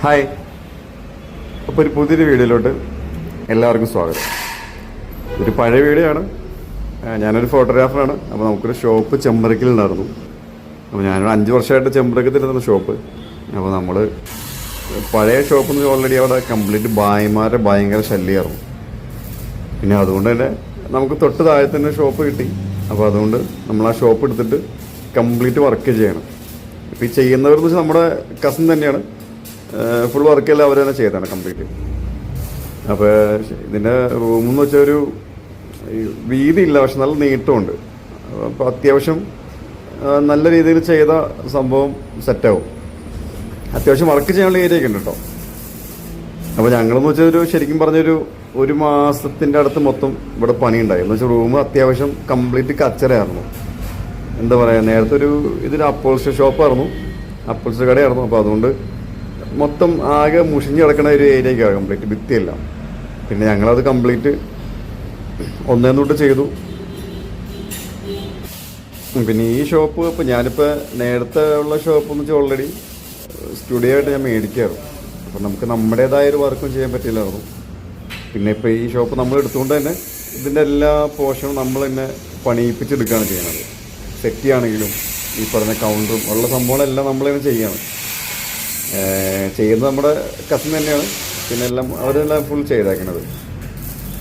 Hi. അപ്പോൾ ഒരു പുതിയൊരു വീഡിയോയിലോട്ട് എല്ലാവർക്കും സ്വാഗതം. ഒരു പഴയ വീഡിയോ ആണ് ഞാനൊരു ഫോട്ടോഗ്രാഫറാണ്. അപ്പോൾ നമുക്കൊരു ഷോപ്പ് ചെമ്പറക്കിൽ ഉണ്ടായിരുന്നു അപ്പോൾ ഞാനൊരു അഞ്ച് വർഷമായിട്ട് ചെമ്പറക്കത്തിരുന്ന ഷോപ്പ് അപ്പോൾ നമ്മൾ പഴയ ഷോപ്പ് എന്ന് ഓൾറെഡി അവിടെ കംപ്ലീറ്റ് ബായിമാരെ ഭയങ്കര ശല്യമായിരുന്നു പിന്നെ അതുകൊണ്ട് തന്നെ നമുക്ക് തൊട്ട് താഴെ തന്നെ ഷോപ്പ് കിട്ടി. അപ്പോൾ അതുകൊണ്ട് നമ്മൾ ആ ഷോപ്പ് എടുത്തിട്ട് കംപ്ലീറ്റ് വർക്ക് ചെയ്യണം. ഇപ്പോൾ ഈ ചെയ്യുന്നവർ എന്ന് വെച്ചാൽ നമ്മുടെ കസിൻ തന്നെയാണ്. ഫുൾ വർക്കെല്ലാം അവർ തന്നെ ചെയ്തതാണ് കംപ്ലീറ്റ് അപ്പോൾ ഇതിന്റെ റൂം എന്ന് വെച്ചാൽ ഒരു വീതിയില്ല പക്ഷെ നല്ല നീട്ടമുണ്ട്. അപ്പോൾ അത്യാവശ്യം നല്ല രീതിയിൽ ചെയ്ത സംഭവം സെറ്റാവും അത്യാവശ്യം വർക്ക് ചെയ്യാനുള്ള ഏരിയ ഒക്കെ ഉണ്ട് കേട്ടോ അപ്പോൾ ഞങ്ങളെന്ന് വെച്ചാൽ ഒരു ശരിക്കും പറഞ്ഞൊരു ഒരു മാസത്തിന്റെ അടുത്ത് മൊത്തം ഇവിടെ പണിയുണ്ടായി. എന്ന് വെച്ചാൽ റൂം അത്യാവശ്യം കംപ്ലീറ്റ് കച്ചറയായിരുന്നു. എന്താ പറയുക നേരത്തെ ഒരു ഇതൊരു അപ്പോൾസ്റ്റർ ഷോപ്പായിരുന്നു അപ്പോൾസ്റ്റർ കടയായിരുന്നു. അപ്പോൾ അതുകൊണ്ട് മൊത്തം ആകെ മുഷിഞ്ഞ് കിടക്കുന്ന ഒരു ഏരിയയ്ക്കാണ് കംപ്ലീറ്റ് ഭിത്തിയെല്ലാം. പിന്നെ ഞങ്ങളത് കംപ്ലീറ്റ് ഒന്നേ തൊട്ട് ചെയ്തു. പിന്നെ ഈ ഷോപ്പ് ഇപ്പോൾ ഞാനിപ്പോൾ നേരത്തെ ഉള്ള ഷോപ്പ് എന്ന് വെച്ചാൽ ഓൾറെഡി സ്റ്റുഡിയോ ആയിട്ട് ഞാൻ മേടിക്കാറു അപ്പം നമുക്ക് നമ്മുടേതായ ഒരു വർക്കും ചെയ്യാൻ പറ്റില്ലായിരുന്നു. പിന്നെ ഇപ്പോൾ ഈ ഷോപ്പ് നമ്മൾ എടുത്തുകൊണ്ട് തന്നെ ഇതിന്റെ എല്ലാ പോർഷനും നമ്മൾ തന്നെ പണിയിപ്പിച്ചെടുക്കുകയാണ് ചെയ്യുന്നത്. സെറ്റിയാണെങ്കിലും ഈ പറഞ്ഞ കൗണ്ടറും ഉള്ള സംഭവങ്ങളെല്ലാം നമ്മൾ തന്നെ ചെയ്യണം. ചെയ്യുന്നത് നമ്മുടെ കസിൻ തന്നെയാണ്. പിന്നെ എല്ലാം അവരെല്ലാം ഫുൾ ചെയ്തേക്കണത്.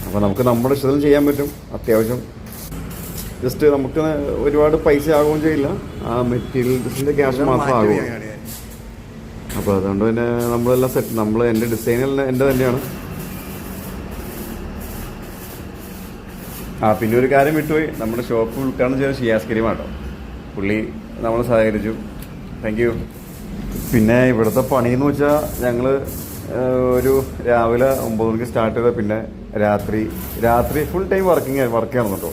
അപ്പോൾ നമുക്ക് നമ്മുടെ ഇഷ്ടത്തിൽ ചെയ്യാൻ പറ്റും. അത്യാവശ്യം ജസ്റ്റ് നമുക്ക് ഒരുപാട് പൈസ ആകുകയും ചെയ്യില്ല. ആ മെറ്റീരിയൽസിന്റെ ക്യാഷ് മാത്രം ആകും അപ്പോൾ അതുകൊണ്ട് പിന്നെ നമ്മളെല്ലാം സെറ്റ് നമ്മൾ എന്റെ ഡിസൈനെല്ലാം എന്റെ തന്നെയാണ്. ആ പിന്നെ ഒരു കാര്യം വിട്ടുപോയി. നമ്മുടെ ഷോപ്പ് ഉദ്ഘാടനം ചെയ്ത ഷിയാസ് കരീമാട്ടോ പുള്ളി നമ്മൾ സഹകരിച്ചു. താങ്ക് യു പിന്നെ ഇവിടുത്തെ പണിയെന്ന് വെച്ചാൽ ഞങ്ങൾ ഒരു രാവിലെ ഒമ്പത് മണിക്ക് സ്റ്റാർട്ട് ചെയ്ത പിന്നെ രാത്രി രാത്രി ഫുൾ ടൈം വർക്കിംഗ് വർക്ക് ചെയ്യണം കേട്ടോ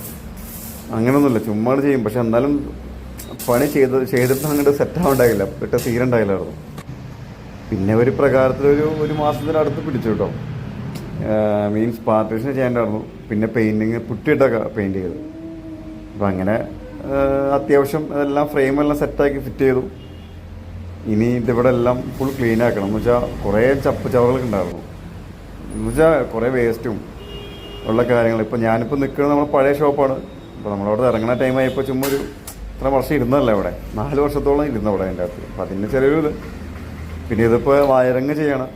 അങ്ങനെയൊന്നുമില്ല ചുമ്മാ ചെയ്യും. പക്ഷെ എന്നാലും പണി ചെയ്ത് ചെയ്തിട്ട് അങ്ങോട്ട് സെറ്റ് ആവണ്ടായില്ല. പെട്ട തീരണ്ടായില്ലായിരുന്നു പിന്നെ ഒരു പ്രകാരത്തിൽ ഒരു ഒരു മാസത്തിനടുത്ത് പിടിച്ചു കേട്ടോ മീൻസ് പാർട്ടീഷൻ ചെയ്യേണ്ടായിരുന്നു പിന്നെ പെയിന്റിങ് പുട്ടിയിട്ടൊക്കെ പെയിന്റ് ചെയ്തു. അപ്പം അങ്ങനെ അത്യാവശ്യം എല്ലാം ഫ്രെയിമെല്ലാം സെറ്റാക്കി ഫിറ്റ് ചെയ്തു. ഇനി ഇതിവിടെ എല്ലാം ഫുൾ ക്ലീൻ ആക്കണം. എന്ന് വെച്ചാൽ കുറേ ചപ്പ് ചവറുകളൊക്കെ ഉണ്ടായിരുന്നു എന്ന് വെച്ചാൽ കുറേ വേസ്റ്റും ഉള്ള കാര്യങ്ങൾ. ഇപ്പം ഞാനിപ്പോൾ നിൽക്കുന്നത് നമ്മുടെ പഴയ ഷോപ്പാണ് അപ്പോൾ നമ്മളവിടെ ഇറങ്ങുന്ന ടൈമായപ്പോൾ ചുമ്മാ ഒരു ഇത്ര വർഷം ഇരുന്നതല്ല ഇവിടെ. നാല് വർഷത്തോളം ഇരുന്നു അവിടെ അതിന്റെ അകത്ത്. അപ്പം അതിന്റെ ചെറിയൊരു ഇത്. പിന്നെ ഇതിപ്പോൾ വയറിങ് ചെയ്യണം.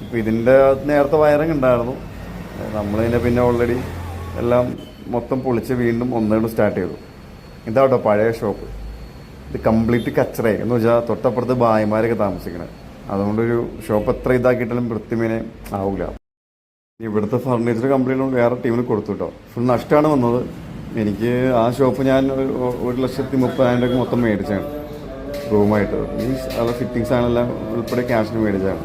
ഇപ്പോൾ ഇതിന്റെ നേരത്തെ വയറിങ് ഉണ്ടായിരുന്നു. നമ്മളിതിനെ പിന്നെ ഓൾറെഡി എല്ലാം മൊത്തം പൊളിച്ച് വീണ്ടും ഒന്നുകൂടെ സ്റ്റാർട്ട് ചെയ്തു. ഇതാട്ടോ പഴയ ഷോപ്പ് ഇത് കംപ്ലീറ്റ് കച്ചറായി എന്ന് വെച്ചാൽ തൊട്ടപ്പുറത്ത് ഭായിമാരൊക്കെ താമസിക്കണേ. അതുകൊണ്ടൊരു ഷോപ്പ് എത്ര ഇതാക്കിയിട്ടാലും വൃത്തിമേനെ ആവില്ല ഇവിടുത്തെ ഫർണിച്ചർ കംപ്ലീറ്റ് വേറെ ടീമിന് കൊടുത്തു കേട്ടോ ഫുൾ നഷ്ടമാണ് വന്നത്. എനിക്ക് ആ ഷോപ്പ് ഞാൻ ഒരു ലക്ഷത്തി മുപ്പതിനായിരം രൂപ മൊത്തം മേടിച്ചാണ് റൂമായിട്ട് മീൻസ് അല്ല ഫിറ്റിങ്സ് ആണെല്ലാം ഉൾപ്പെടെ ക്യാഷിന് മേടിച്ചാണ്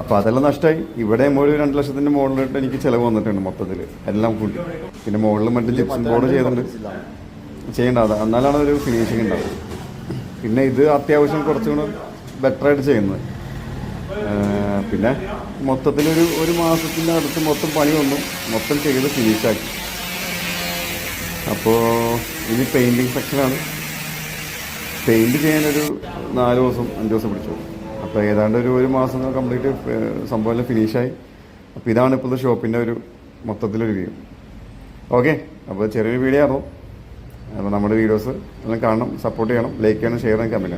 അപ്പോൾ അതെല്ലാം നഷ്ടമായി ഇവിടെ ഒരു രണ്ട് ലക്ഷത്തിന്റെ മുകളിലിട്ട് എനിക്ക് ചിലവ് വന്നിട്ടുണ്ട് മൊത്തത്തിൽ എല്ലാം കൂട്ടി പിന്നെ മുകളിൽ മറ്റേ ജിപ്സം ബോർഡ് ചെയ്തിട്ടുണ്ട്. ചെയ്യേണ്ട അത് എന്നാലാണ് ഒരു ഫിനിഷിങ് ഉണ്ടാവുക. പിന്നെ ഇത് അത്യാവശ്യം കുറച്ചും കൂടെ ബെറ്ററായിട്ട് ചെയ്യുന്നത്. പിന്നെ മൊത്തത്തിൽ ഒരു ഒരു മാസത്തിന്റെ അടുത്ത് മൊത്തം പണി വന്നു. മൊത്തം ചെയ്ത് ഫിനിഷാക്കി അപ്പോൾ ഇനി പെയിന്റിങ് സെക്ഷനാണ് പെയിന്റ് ചെയ്യാനൊരു നാല് ദിവസം അഞ്ച് ദിവസം പിടിച്ചു. അപ്പോൾ ഏതാണ്ട് ഒരു ഒരു മാസം കംപ്ലീറ്റ് സംഭവം ഫിനിഷായി അപ്പോൾ ഇതാണ് ഇപ്പോഴത്തെ ഷോപ്പിന്റെ ഒരു മൊത്തത്തിലൊരു വ്യൂ ഓക്കെ അപ്പോൾ ചെറിയൊരു വീഡിയോ ആയിരുന്നു അപ്പോൾ നമ്മുടെ വീഡിയോസ് എല്ലാം കാണണം സപ്പോർട്ട് ചെയ്യണം ലൈക്ക് ചെയ്യണം ഷെയർ ചെയ്യണം കമന്റ് ചെയ്യണം.